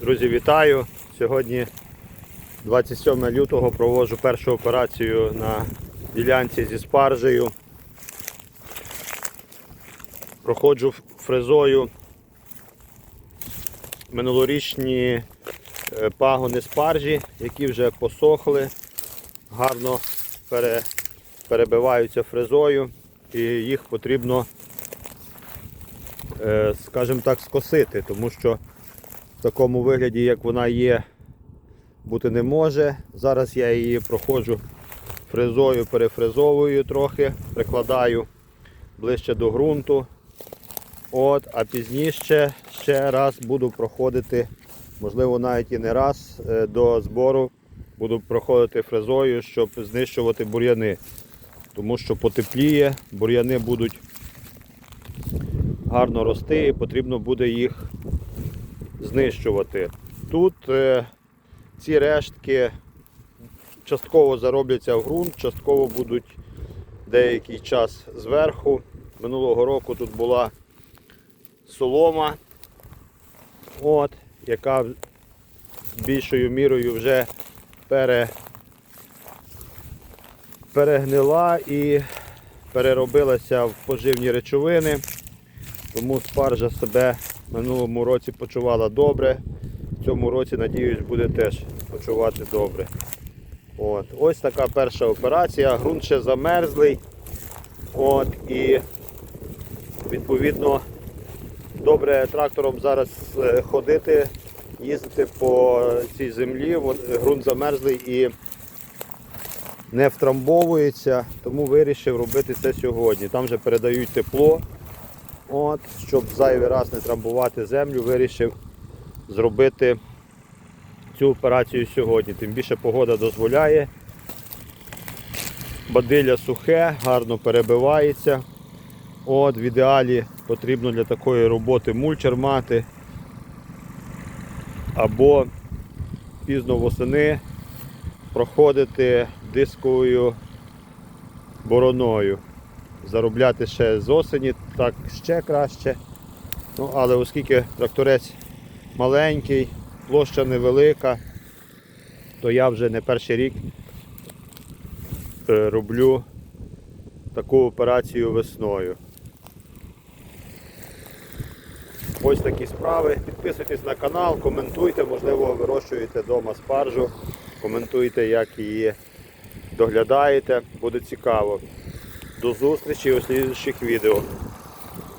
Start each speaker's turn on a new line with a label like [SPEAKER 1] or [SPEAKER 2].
[SPEAKER 1] Друзі, вітаю! Сьогодні 27 лютого проводжу першу операцію на ділянці зі спаржею. Проходжу фрезою минулорічні е, пагони спаржі, які вже посохли, гарно перебиваються фрезою і їх потрібно, скажімо так, скосити, тому що в такому вигляді, як вона є, бути не може. Зараз я її проходжу фрезою, перефрезовую трохи, прикладаю ближче до ґрунту. От, а пізніше ще раз буду проходити, можливо, навіть і не раз е, до збору буду проходити фрезою, щоб знищувати бур'яни. Тому що потепліє, бур'яни будуть гарно рости і потрібно буде їх знищувати. Тут е, ці рештки частково заробляться в ґрунт, частково будуть деякий час зверху. Минулого року тут була солома, от, яка більшою мірою вже пере, перегнила і переробилася в поживні речовини. Тому спаржа себе в минулому році почувала добре. В цьому році, надіюсь, буде теж почувати добре. От. Ось така перша операція. Грунт ще замерзлий. От, і відповідно добре трактором зараз е, ходити, їздити по цій землі. Ґрунт замерзлий і не втрамбовується, тому вирішив робити це сьогодні. Там вже передають тепло. От, щоб зайвий раз не трамбувати землю, вирішив зробити цю операцію сьогодні. Тим більше погода дозволяє. Бадилля сухе, гарно перебивається. От, в ідеалі потрібно для такої роботи мульчер мати. Або пізно восени проходити дисковою бороною заробляти ще з осені, так ще краще. Ну, але оскільки тракторець маленький, площа невелика, то я вже не перший рік е, роблю таку операцію весною. Ось такі справи. Підписуйтесь на канал, коментуйте, можливо, вирощуєте вдома спаржу, коментуйте, як її доглядаєте, буде цікаво. До зустрічі у слідчих відео.